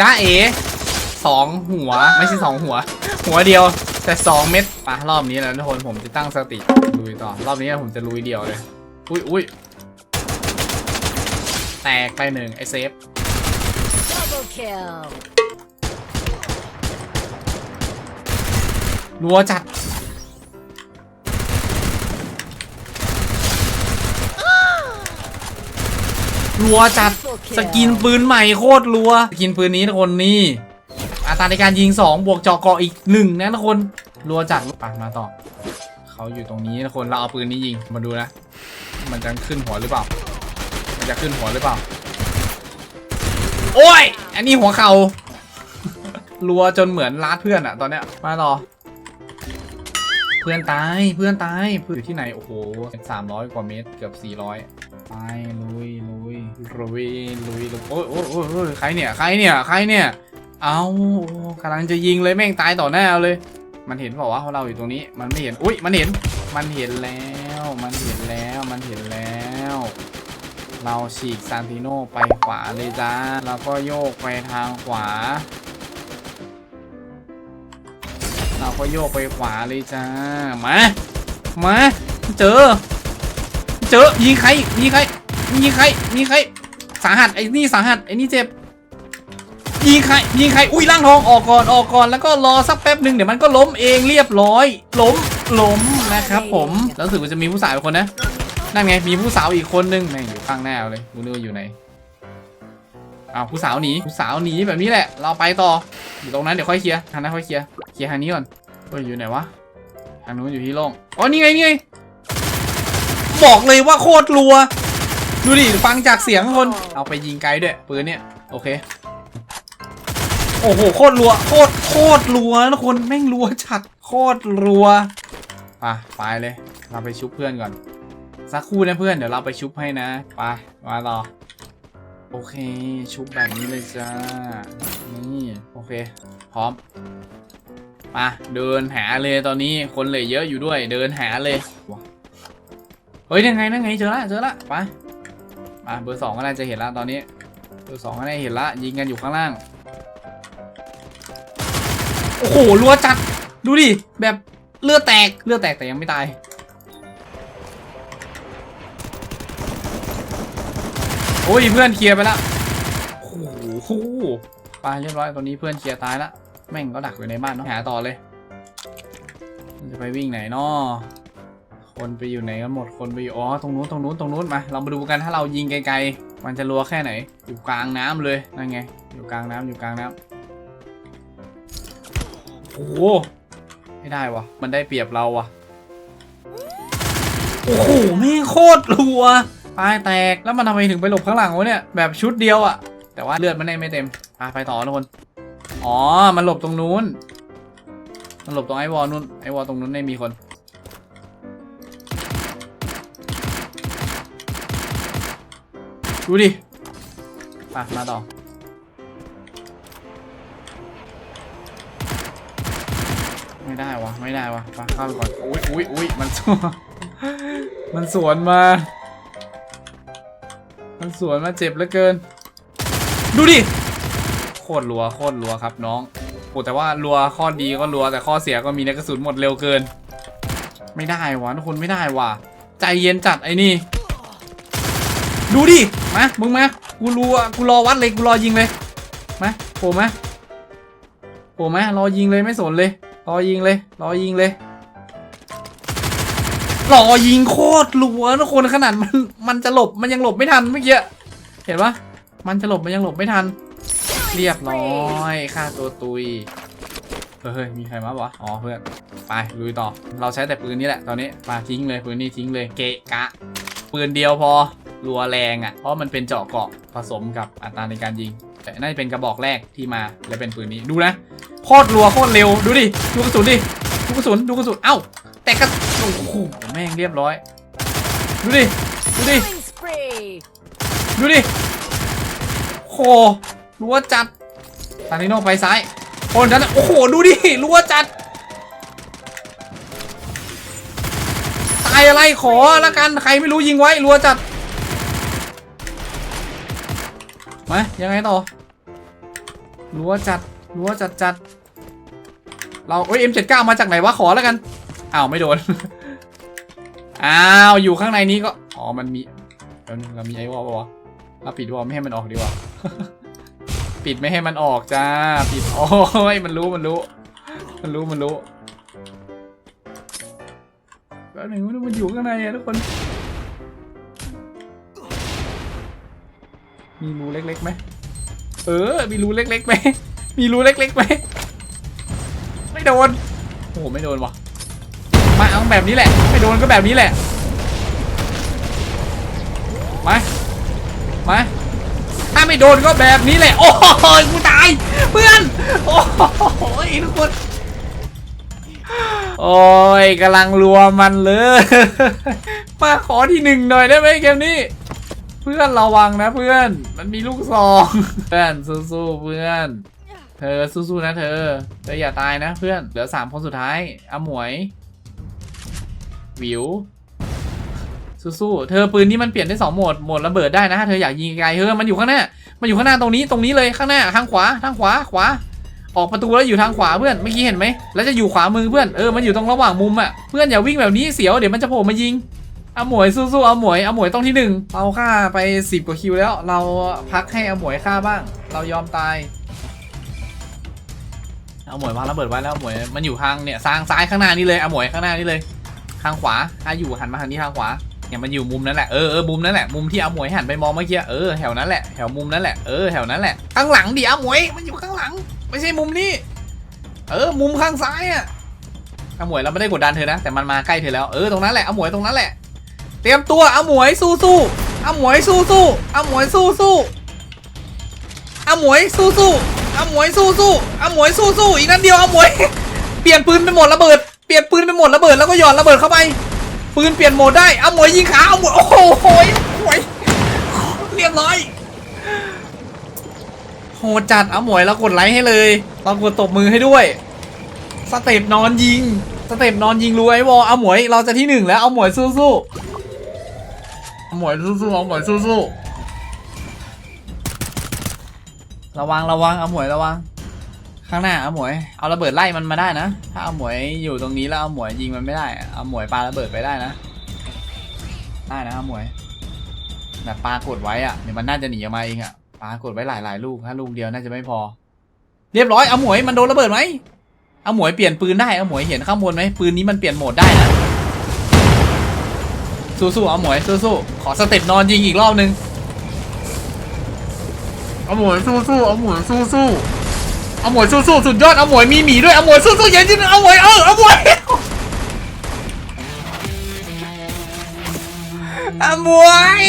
จ้าเอสองหัวไม่ใช่สองหัว หัวเดียวแต่สองเม็ดปะรอบนี้แล้วทุกคนผมจะตั้งสติลุยต่อรอบนี้ผมจะลุยเดียวเลยอุ้ยอุ้ยแตกไปหนึ่งไอเซฟ Double kill. รัวจัด รัวจัดสกินปืนใหม่โคตรรัวสกินปืนนี้ทุกคนนี่อัตราในการยิง 2 บวกเจาะเกาะอีกหนึ่งนะทุกคนรัวจัดปะมาต่อเขาอยู่ตรงนี้ทุกคนเราเอาปืนนี้ยิงมาดูนะ มันจะขึ้นหัวหรือเปล่า มันจะขึ้นหัวหรือเปล่า โอ้ย อันนี้หัวเขา่ารัวจนเหมือนลาดเพื่อนอะตอนเนี้ยมาต่อเพื่อนตายเพื่อนตายเพื่อนอยู่ที่ไหน โอ้โหสามร้อยกว่าเมตรเกือบสี่ร้อย ไปลุยลุยลุยลุยลุยโอ้ยโอ้ยโอ้ยใครเนี่ยใครเนี่ยใครเนี่ย เอากำลังจะยิงเลยแม่งตายต่อหน้าเลย มันเห็นเปล่าวะว่าเราอยู่ตรงนี้ มันไม่เห็นอุ้ยมันเห็น มันเห็นแล้ว มันเห็นแล้วมันเห็นแล้ว เราฉีกซานติโนไปขวาเลยจ้าแล้วก็โยกไปทางขวา เราก็โยกไปขวาเลยจ้ามามาเจอ เจอยิงใครยิงใครยิงใครยิงใครสาหัสไอ้นี่สาหัสไอ้นี่เจ็บยิงใครยิงใครอุ้ยล่างทองออกก่อนออกก่อนแล้วก็รอสักแป๊บหนึ่งเดี๋ยวมันก็ล้มเองเรียบร้อย ล้มล้มนะครับผมแล้วรู้สึกว่าจะมีผู้สาวอีกคนนะนั่นไงมีผู้สาวอีกคนนึงแม่งอยู่ข้างหน้าเลยกูนึกว่าอยู่ไหนอ้าวผู้สาวหนีผู้สาวหนีแบบนี้แหละ เราไปต่ออยู่ตรงนั้นเดี๋ยวค่อยเคลียร์ทางนั้นค่อยเคลียร์เคลียร์ทางนี้ก่อนเฮ้ยอยู่ไหนวะทางนู้นอยู่ที่โล่งอ๋อนี่ไงนี่ไง บอกเลยว่าโคตรรัว ดูดิ ฟังจากเสียงคน เอาไปยิงไกลด้วยปืนเนี่ย โอเค โอ้โห โคตรรัว โคตร โคตรรัวนะคนแม่งรัวจัด โคตรรัว อะ ไปเลย เราไปชุบเพื่อนก่อน สักครู่นะเพื่อน เดี๋ยวเราไปชุบให้นะ ไป มาต่อ โอเค ชุบแบบนี้เลยจ้า นี่ โอเค พร้อมมาเดินหาเลยตอนนี้คนเหลยเยอะอยู่ด้วย เดินหาเลย เฮ้ยยังไงนั่งไงเจอละเจอละไปมาเบอร์สองก็น่าจะเห็นละตอนนี้เบอร์สองก็น่าจะเห็นละยิงกันอยู่ข้างล่างโอ้โหรัวจัดดูดิแบบเลือดแตกเลือดแตกแต่ยังไม่ตายโอ้ยเพื่อนเคลียร์ไปละโอ้โหไปเรียบร้อยตอนนี้เพื่อนเคลียร์ตายละแม่งก็ดักอยู่ในบ้านเนาะหาต่อเลยจะไปวิ่งไหนเนาะ คนไปอยู่ไหนกันหมด คนไปอยู่ อ๋อ ตรงนู้น ตรงนู้น ตรงนู้น มา เรามาดูกัน ถ้าเรายิงไกลๆ มันจะรัวแค่ไหน อยู่กลางน้ำเลย นั่นไง อยู่กลางน้ำอยู่กลางน้ำโอ้โหไม่ได้วะมันได้เปรียบเราวะโอ้โหแม่โคตรรัวตายแตก แล้วมันทำไมถึงไปหลบข้างหลังวะเนี่ย แบบชุดเดียวอะแต่ว่าเลือดมันได้ไม่เต็มอะไปต่อทุกคน อ๋อ มันหลบตรงนู้น มันหลบตรงไอ้วอลนู้น ไอ้วอลตรงนู้นไม่มีคน ดูดิไปมาต่อ ไม่ได้วะ ไม่ได้วะไปเข้าไปก่อน อุ้ยอุ้ยอุ้ยมันสวนมันสวนมา มันสวนมาเจ็บเหลือเกิน ดูดิ โคตรรัว โคตรรัวครับน้องโอ้แต่ว่ารัวข้อดีก็รัว แต่ข้อเสียก็มีในกระสุนหมดเร็วเกิน ไม่ได้วะทุกคนไม่ได้วะใจเย็นจัดไอ้นี่ ดูดิ มา มึงมา กูรัวกูรอวัดเลย กูรอยิงเลย มาโผล่มาโผล่มารอยิงเลยไม่สนเลย รอยิงเลย รอยิงเลย รอยิงโคตรรัวทุกคนขนาดมันมันจะหลบมันยังหลบไม่ทันเมื่อกี้ เห็นปะมันจะหลบมันยังหลบไม่ทัน เรียบร้อยค่าตัวตุย เฮ้ย มีใครมาปะอ๋อเพื่อน ไปลุยต่อ เราใช้แต่ปืนนี้แหละตอนนี้ มาทิ้งเลยปืนนี้ทิ้งเลย เกะกะ ปืนเดียวพอ รัวแรงอะ เพราะมันเป็นเจาะเกาะผสมกับอัตราในการยิง แต่น่าจะเป็นกระบอกแรกที่มาและเป็นปืนนี้ดูนะโคตรรัวโคตรเร็วดูดิดูกระสุนดิดูกระสุนดูกระสุนเอ้า แต่กระโอ้โหแม่งเรียบร้อย ดูดิดูดิดูดิโหรัวจัดซานิโนไปซ้ายคนนั้นโอ้โหดูดิรัวจัดตายอะไรขอละกันใครไม่รู้ยิงไว้รัวจัด มายังไงต่อรั้วจัดรั้วจัดจัดเราเอ้ย M79 มาจากไหนวะขอแล้วกันอ้าวไม่โดนอ้าวอยู่ข้างในนี้ก็อ๋อมันมีเดี๋ยวนึงเรามีไอ้วอลปะวะเราปิดวอลไม่ให้มันออกดีกว่าปิดไม่ให้มันออกจ้าปิดโอ้ยมันรู้มันรู้ มันรู้มันรู้แล้วหนึ่งมันอยู่ข้างในอะทุกคน มีรูเล็กๆไหมเออ มีรูเล็กๆไหมมีรูเล็กๆไหมไม่โดน โอ้โห ไม่โดนวะมาเอาแบบนี้แหละ ไม่โดนก็แบบนี้แหละ มา มา ถ้าไม่โดนก็แบบนี้แหละ โอ้โหกูตาย เพื่อน โอ้โหทุกคน โอ้ยกำลังรัวมันเลย มาขอที่หนึ่งหน่อยได้ไหมเกมนี้ เพื่อนระวังนะเพื่อน มันมีลูกซองเพื่อนสู้ๆเพื่อน เธอสู้ๆนะเธอ เธออย่าตายนะเพื่อน เหลือสามคนสุดท้ายอาหมวย วิว สู้ๆ เธอปืนนี้มันเปลี่ยนได้สองโหมด โหมดระเบิดได้นะถ้าเธออยากยิงไกลเฮ้ยมันอยู่ข้างหน้า มันอยู่ข้างหน้าตรงนี้ ตรงนี้เลยข้างหน้า ทางขวา ทางขวา ขวา ออกประตูแล้วอยู่ทางขวาเพื่อน เมื่อกี้เห็นไหม แล้วจะอยู่ขวามือเพื่อน เออ มันอยู่ตรงระหว่างมุมอะ เพื่อนอย่าวิ่งแบบนี้เสียว เดี๋ยวมันจะโผล่มายิง อาหมวยสู้ๆอาหมวยอาหมวยต้องที่หนึ่งเราฆ่าไปสิบกว่าคิวแล้ว เราพักให้อาหมวยฆ่าบ้าง เรายอมตายอาหมวยวางระเบิดไว้แล้วอาหมวยมันอยู่ทางเนี่ยทางซ้ายข้างหน้านี่เลยอาหมวยข้างหน้านี่เลย ทางขวาถ้าอยู่หันมาทางนี้ทางขวาเนี่ยมันอยู่มุมนั้นแหละเออเออมุมนั้นแหละมุมที่อาหมวยหันไปมองเมื่อกี้เออแถวนั้นแหละแถวมุมนั้นแหละเออแถวนั้นแหละข้างหลังดิอาหมวยมันอยู่ข้างหลัง ไม่ใช่มุมนี้ เออมุมข้างซ้ายอะอาหมวยเราไม่ได้กดดันเธอนะแต่มันมาใกล้เธอแล้วเออตรงนั้นแหละอาหมวยตรงนั้นแหละ เตรียมตัวเอาหมวยสู้สู้เอาหมวยสู้สู้เอาหมวยสู้สู้เอาหมวยสู้สู้เอาหมวยสู้สู้เอาหมวยสู้สู้อีกนัดเดียวเอาหมวย เปลี่ยนปืนเป็นหมดระเบิด เปลี่ยนปืนเป็นหมดระเบิดแล้วก็หย่อนระเบิดเข้าไป ปืนเปลี่ยนโหมดได้เอาหมวยยิงขาเอาหมวยโอ้โหโหยโหยเรียบร้อยโหจัดเอาหมวยเรากดไลค์ให้เลยเรากดตบมือให้ด้วยสเต็ปนอนยิงสเต็ปนอนยิงรู้ไอ้วอลเอาหมวยเราจะที่หนึ่งแล้วเอาหมวยสู้ๆเอา หมวยสู้ๆเอาหมวยสู้ๆระวังระวังเอาหมวยระวัง ข้างหน้าเอาหมวย เอาระเบิดไล่มันมาได้นะ ถ้าเอาหมวยอยู่ตรงนี้แล้วเอาหมวยยิงมันไม่ได้อะเอาหมวยปาระเบิดไปได้นะ ได้นะเอาหมวยแบบปากดไว้อะเดี๋ยวมันน่าจะหนีออกมาเองอะปากดไว้หลายๆลูกถ้าลูกเดียวน่าจะไม่พอ เรียบร้อยเอาหมวยมันโดนระเบิดไหมเอาหมวยเปลี่ยนปืนได้เอาหมวยเห็นข้างบนไหมปืนนี้มันเปลี่ยนโหมดได้นะ สู้ๆเอาหมวยสู้ๆขอสเต็ปนอนยิงอีกรอบนึงเอาหมวยสู้ๆเอาหมวยสู้ๆเอาหมวยสู้ๆสุดยอดเอาหมวยมีหมีด้วยเอาหมวยสู้ๆอย่าจิ้นเอาหมวยเออเอาหมวยเอาหมวย